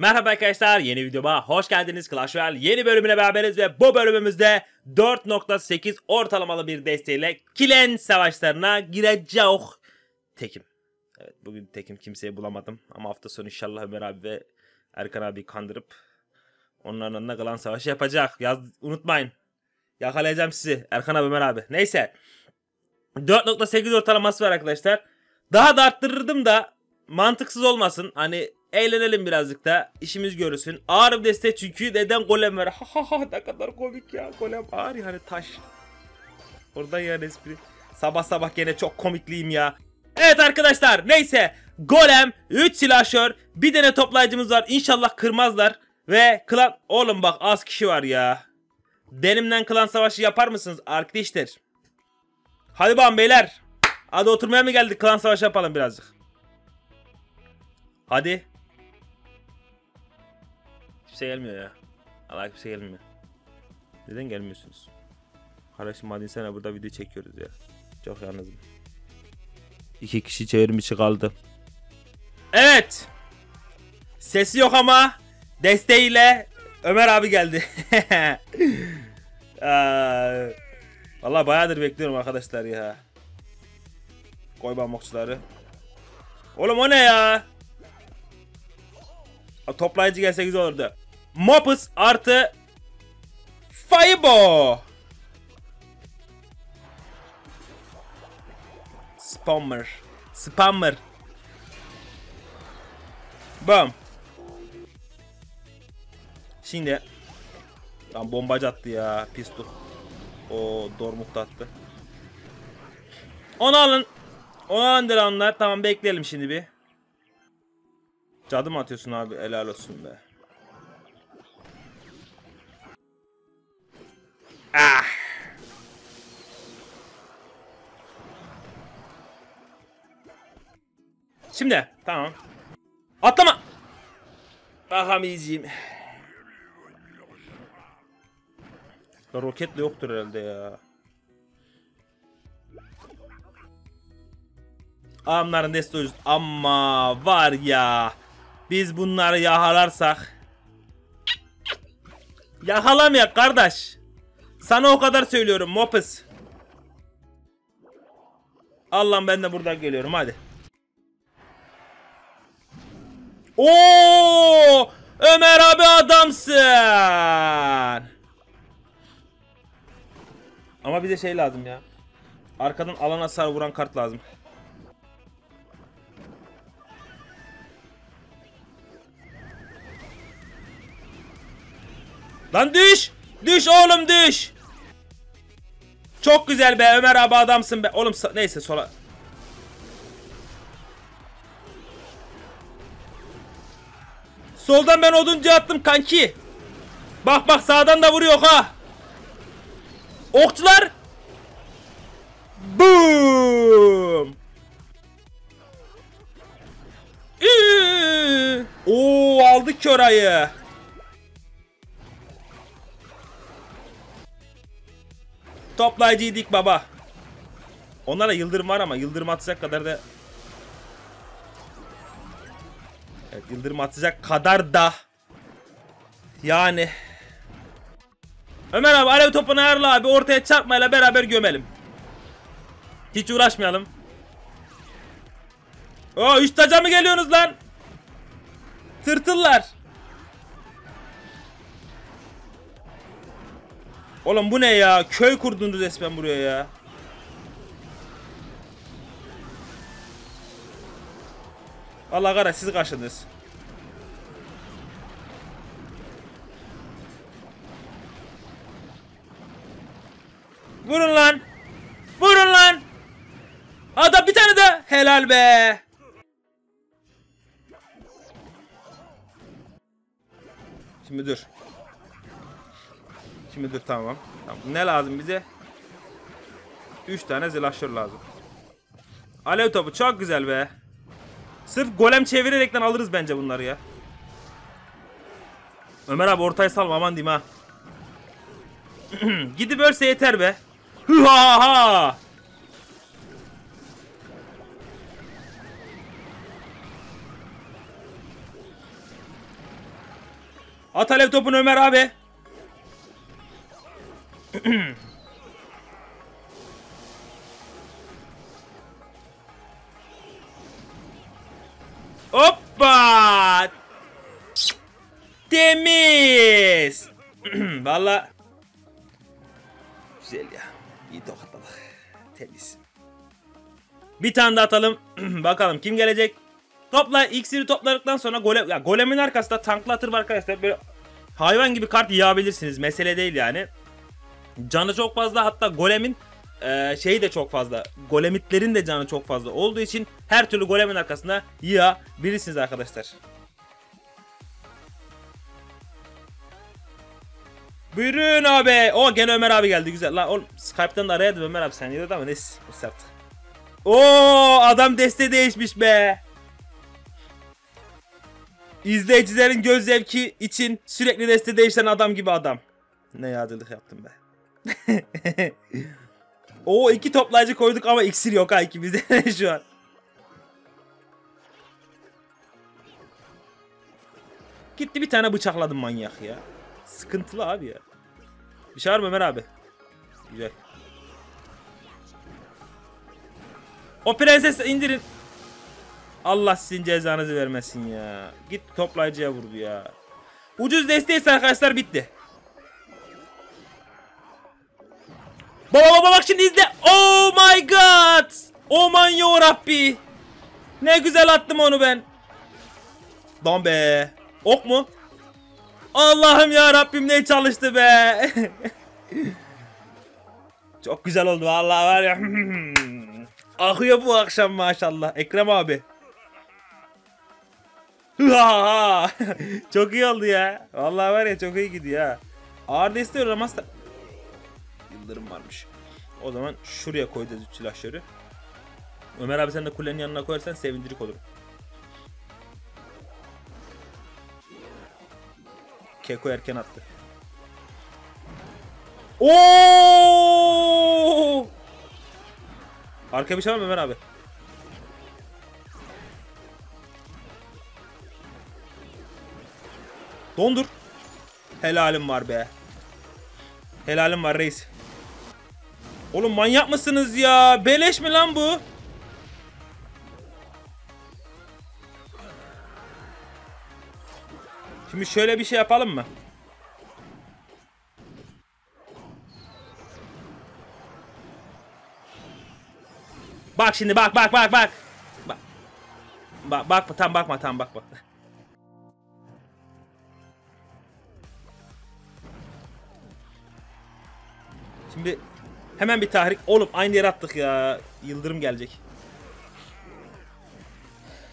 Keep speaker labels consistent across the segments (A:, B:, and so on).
A: Merhaba arkadaşlar yeni videoma hoş geldiniz Clash Royale yeni bölümüne beraberiz ve bu bölümümüzde 4.8 ortalamalı bir desteğiyle Kilen savaşlarına gireceğiz. Tekim. Evet bugün tekim kimseyi bulamadım ama hafta sonu inşallah Ömer abi ve Erkan abi kandırıp onların önüne kalan savaşı yapacak. Yaz unutmayın. Yakalayacağım sizi Erkan abi Ömer abi. Neyse. 4.8 ortalaması var arkadaşlar. Daha da arttırırdım da mantıksız olmasın. Hani eğlenelim birazcık da işimiz görürsün. Ağır bir deste çünkü neden golem var? Ha ha ha ne kadar komik ya. Golem ağır yani taş. Oradan yani espri. Sabah sabah gene çok komikliyim ya. Evet arkadaşlar neyse. Golem, 3 silahşör, bir tane toplayıcımız var. İnşallah kırmazlar. Ve klan... Oğlum bak az kişi var ya. Benimle klan savaşı yapar mısınız arkadaşlar? Hadi bakalım beyler. Hadi oturmaya mı geldik? Klan savaşı yapalım birazcık. Hadi. Kimse gelmiyor ya. Allah kimse gelmiyor. Neden gelmiyorsunuz? Kardeşim hadi sana burada video çekiyoruz ya. Çok yalnızım. İki kişi çevrim içi kaldı. Evet. Sesi yok ama desteğiyle Ömer abi geldi. Aa, Vallahi bayağıdır bekliyorum arkadaşlar ya. Koy bamboksları. Oğlum o ne ya? Toplayıcı gelse güzel olurdu. Mopus artı Faibo. Spammer. Spammer. Bam. Şimdi Lan bombacı attı ya pistol. O dormuk da attı. Onu alın. Onu alın delanlar. Tamam bekleyelim şimdi bir. Cadı mı atıyorsun abi? Helal olsun be. Şimdi tamam. Atlama. Ya roketle yoktur herhalde ya. Adamların deste ucuz. Ama var ya. Biz bunları yakalarsak. Yakalamayak kardeş. Sana o kadar söylüyorum Mopus. Allah'ım ben de buradan geliyorum hadi. Oo! Ömer abi adamsın. Ama bize şey lazım ya. Arkadan alan hasar vuran kart lazım. Lan düş! Düş oğlum düş! Çok güzel be Ömer abi adamsın be. Oğlum neyse sola. Soldan ben oduncu attım kanki. Bak bak sağdan da vuruyor ha. Okçular. Boom. Üü. Oo aldık ki. Toplayıcıydık baba. Onlara yıldırım var ama yıldırım atacak kadar da Evet yıldırım atacak kadar da yani Ömer abi alev topunu ayarla abi ortaya çarpmayla beraber gömelim. Hiç uğraşmayalım. Oo üç taca mı geliyorsunuz lan? Tırtıllar. Oğlum bu ne ya? Köy kurdunuz resmen buraya ya. Allah kara siz kaçırdınız. Vurun lan. Vurun lan. Adam bir tane de. Helal be. Şimdi dur. Şimdi dur tamam. tamam. Ne lazım bize? 3 tane zilaşır lazım. Alev topu çok güzel be. Sırf golem çevirerekten alırız bence bunları ya. Ömer abi ortaya salma aman diyeyim ha. Gidip ölse yeter be. Hı ha ha. At alev topunu Ömer abi. Hoppa! Temiz. Valla güzel ya. İyi tokatladık. Temiz. Bir tane daha atalım. Bakalım kim gelecek. Topla iksiri topladıktan sonra golem ya golemin arkasında tanklatır var arkadaşlar. Böyle hayvan gibi kart yığabilirsiniz. Mesele değil yani. Canı çok fazla hatta golemin e, şeyi de çok fazla. Golemitlerin de canı çok fazla olduğu için her türlü golemin arkasında yığabilirsiniz arkadaşlar. Buyurun abi. O gene Ömer abi geldi güzel. Lan oğlum Skype'tan da arayadım Ömer abi sen yedin ama neyse. neyse artık. Oo adam deste değişmiş be. İzleyicilerin göz zevki için sürekli deste değişen adam gibi adam. Ne yağcılık yaptım be. Oo iki toplayıcı koyduk ama iksir yok ha ikimizde şu an. Gitti bir tane bıçakladım manyak ya. Sıkıntılı abi ya. Bir şey var mı Ömer abi? Güzel. O prenses indirin. Allah sizin cezanızı vermesin ya. Git toplayıcıya vurdu ya. Ucuz desteği arkadaşlar bitti. Baba baba bak şimdi izle. Oh my god. Aman ya Rabbi. Ne güzel attım onu ben. Lan be. Ok mu? Allah'ım ya Rabbim ne çalıştı be. Çok güzel oldu vallahi var ya. Akıyor bu akşam maşallah. Ekrem abi. çok iyi oldu ya. Vallahi var ya çok iyi gidiyor ha. Ağır desteği da... Yıldırım varmış. O zaman şuraya koyacağız üç. Ömer abi sen de kulenin yanına koyarsan sevindirik olurum. Keko erken attı. Oo! Arka bir şey var mı Ömer abi? Dondur. Helalim var be. Helalim var reis. Oğlum manyak mısınız ya? Beleş mi lan bu? Şimdi şöyle bir şey yapalım mı? Bak şimdi bak bak bak bak. Bak. Bak bakma tam bakma tam bakma. Şimdi hemen bir tahrik. Oğlum aynı yere attık ya. Yıldırım gelecek.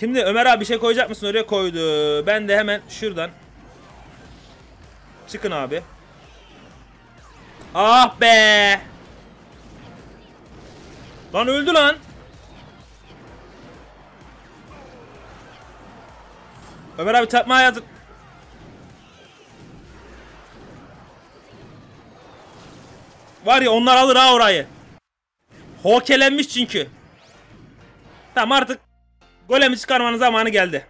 A: Şimdi Ömer abi bir şey koyacak mısın oraya koydu. Ben de hemen şuradan. Çıkın abi. Ah be. Lan öldü lan. Ömer abi tapmaya yazık. Var ya onlar alır ha orayı. Hokelenmiş çünkü. Tamam artık golemi çıkarmanın zamanı geldi.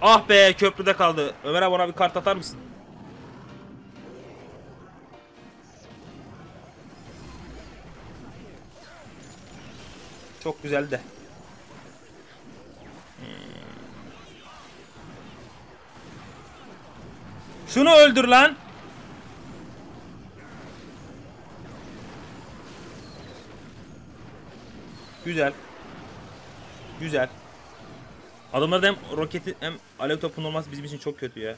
A: Ah be köprüde kaldı. Ömer abi ona bir kart atar mısın? Çok güzel de. Şunu öldür lan. Güzel. Güzel. Adamlarda hem roketi hem alev topunun olması bizim için çok kötü ya.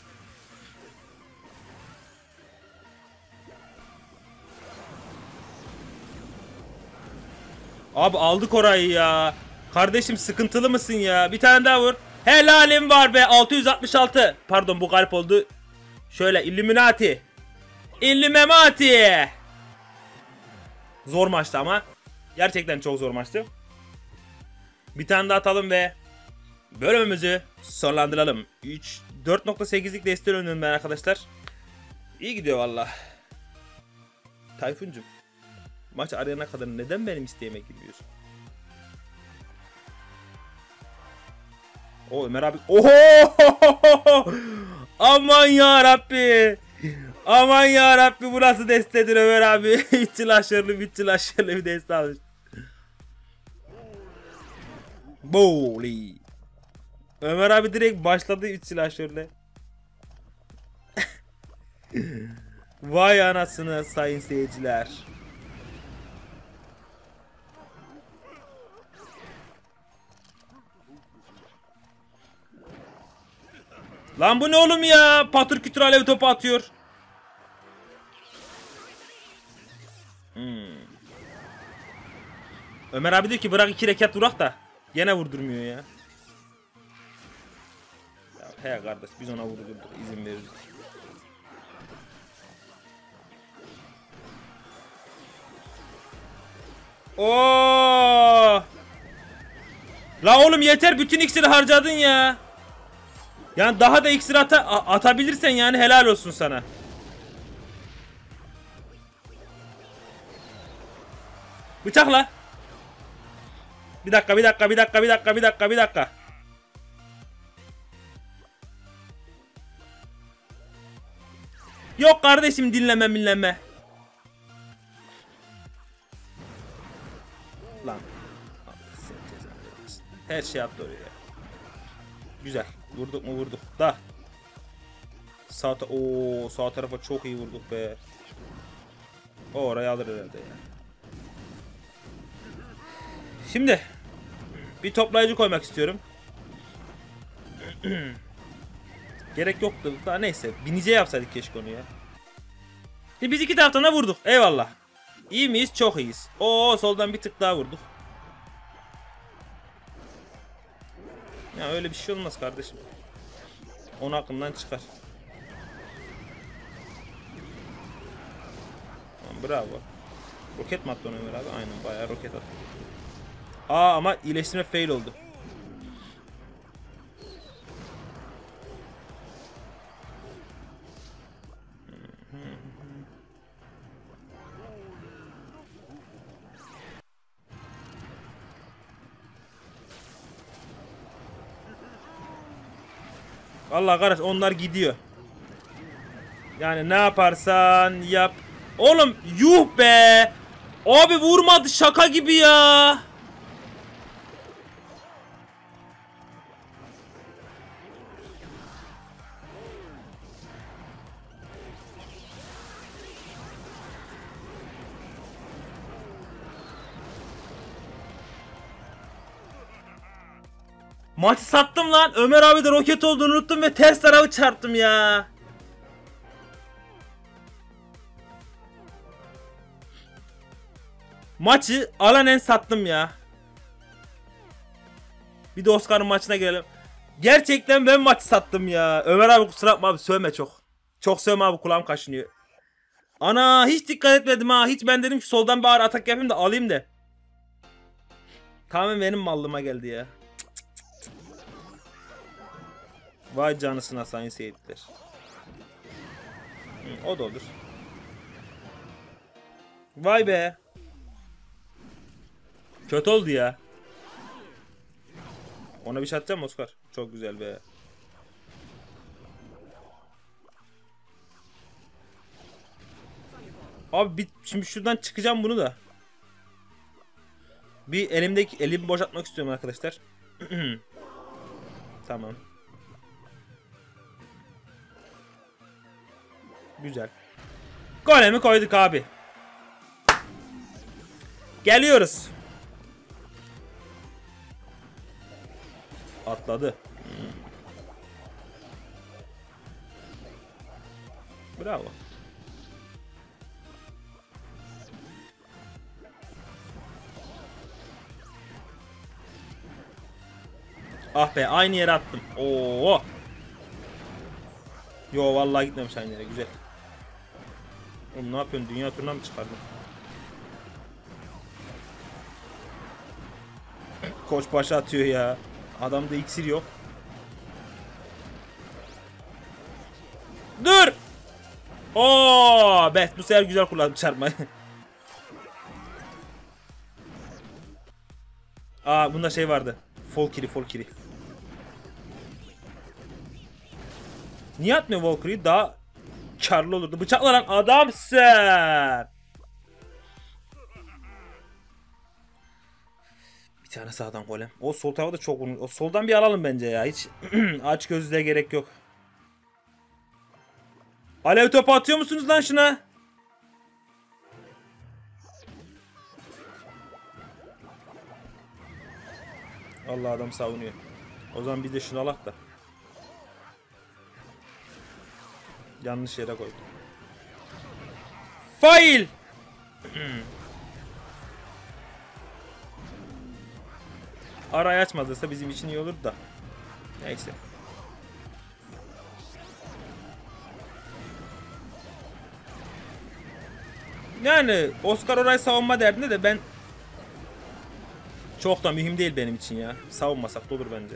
A: Abi aldık orayı ya. Kardeşim sıkıntılı mısın ya? Bir tane daha vur. Helalim var be 666. Pardon bu galip oldu. Şöyle Illuminati. Illuminati. Zor maçtı ama. Gerçekten çok zor maçtı. Bir tane daha atalım ve bölümümüzü sonlandıralım. 3 4.8'lik destek önündeyim ben arkadaşlar. İyi gidiyor valla. Tayfuncum. Maç arayana kadar neden benim isteğime girmiyorsun? O Ömer abi. Oho! Aman ya Rabbi. Aman ya Rabbi bu nasıl destedir Ömer abi. İçil aşırı bir aşırı bir deste almış. Bowley. Ömer abi direkt başladı 3 silahşörle. Vay anasını sayın seyirciler. Lan bu ne oğlum ya? Patır kütür alev topu atıyor. Hmm. Ömer abi diyor ki bırak iki rekat durak da. Gene vurdurmuyor ya. Ya he kardeş biz ona vurdurduk izin veririz. Oo! La oğlum yeter bütün iksiri harcadın ya. Yani daha da iksir ata atabilirsen yani helal olsun sana. Bıçakla. Bir dakika, bir dakika, bir dakika, bir dakika, bir dakika, bir dakika. Yok kardeşim dinleme dinleme. Lan. Her şey attı oraya. Güzel. Vurduk mu vurduk. Da. Sağ, ta Oo, sağ tarafa çok iyi vurduk be. O orayı alır herhalde ya. Şimdi bir toplayıcı koymak istiyorum. Gerek yoktu. Daha neyse. Binice yapsaydık keşke onu ya. Şimdi biz iki taraftan da vurduk. Eyvallah. İyi miyiz? Çok iyiyiz. Oo soldan bir tık daha vurduk. Ya öyle bir şey olmaz kardeşim. Onu aklımdan çıkar. Bravo. Roket mi attı ona Ömer abi? Aynen bayağı roket attı. Aa ama iyileştirme fail oldu. Allah kardeş onlar gidiyor. Yani ne yaparsan yap. Oğlum yuh be. Abi vurmadı şaka gibi ya. Maçı sattım lan. Ömer abi de roket olduğunu unuttum ve ters tarafı çarptım ya. Maçı alanen sattım ya. Bir de Oscar'ın maçına girelim. Gerçekten ben maçı sattım ya. Ömer abi kusura bakma abi sövme çok. Çok sövme abi kulağım kaşınıyor. Ana hiç dikkat etmedim ha. Hiç ben dedim ki soldan bir ağır atak yapayım da alayım da. Tamamen benim mallığıma geldi ya. Vay canısına sayın seyirciler. O da olur. Vay be. Kötü oldu ya. Ona bir şey atacağım Oscar. Çok güzel be. Abi bir, şimdi şuradan çıkacağım bunu da. Bir elimdeki elimi boşaltmak istiyorum arkadaşlar. tamam. Güzel. Golemi koyduk abi. Geliyoruz. Atladı. Hmm. Bravo. Ah be aynı yere attım. Oo. Yo vallahi gitmemiş aynı yere güzel. Oğlum ne yapıyorsun? Dünya turuna mı çıkardın? Koç başa atıyor ya. Adamda iksir yok. Dur! Oo, be bu sefer güzel kullandım çarpmayı. Aa bunda şey vardı. Folkiri folkiri. Niye atmıyor Valkyrie'yi? Daha karlı olurdu. Bıçakla lan adamsın. Bir tane sağdan golem. O sol tarafa da çok vurmuş. O soldan bir alalım bence ya. Hiç aç gözlüğe gerek yok. Alev topu atıyor musunuz lan şuna? Allah adam savunuyor. O zaman bir de şunu alak da. Yanlış yere koydum. Fail! Arayı açmadıysa bizim için iyi olur da. Neyse. Yani Oscar orayı savunma derdinde de ben çok da mühim değil benim için ya. Savunmasak da olur bence.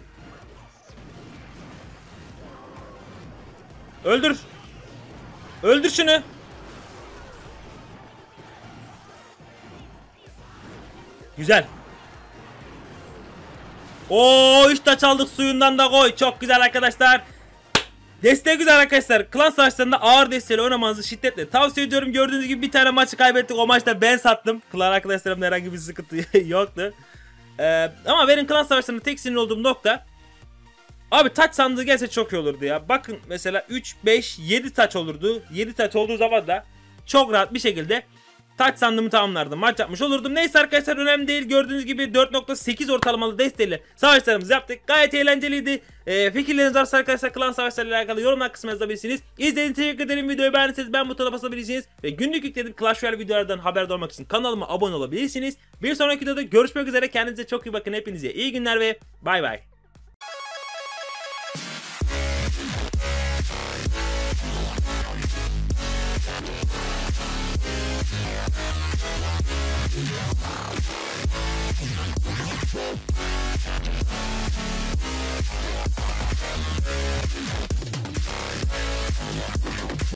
A: Öldür. Öldür şunu. Güzel. Oo işte çaldık suyundan da koy. Çok güzel arkadaşlar. Desteği güzel arkadaşlar. Klan savaşlarında ağır desteğiyle oynamanızı şiddetle tavsiye ediyorum. Gördüğünüz gibi bir tane maçı kaybettik. O maçta ben sattım. Klan arkadaşlarımda herhangi bir sıkıntı yoktu. Ee, ama benim klan savaşlarında tek sinir olduğum nokta Abi taç sandığı gelse çok iyi olurdu ya. Bakın mesela 3, 5, 7 taç olurdu. 7 taç olduğu zaman da çok rahat bir şekilde taç sandığımı tamamlardım. Maç yapmış olurdum. Neyse arkadaşlar önemli değil. Gördüğünüz gibi 4.8 ortalamalı desteğiyle savaşlarımızı yaptık. Gayet eğlenceliydi. Ee, fikirleriniz varsa arkadaşlar klan savaşlarıyla alakalı yorumlar kısmına yazabilirsiniz. İzlediğiniz için teşekkür ederim. Videoyu beğendiyseniz ben butona basabilirsiniz. Ve günlük yüklediğim Clash Royale videolardan haberdar olmak için kanalıma abone olabilirsiniz. Bir sonraki videoda görüşmek üzere. Kendinize çok iyi bakın. Hepinize iyi günler ve bay bay.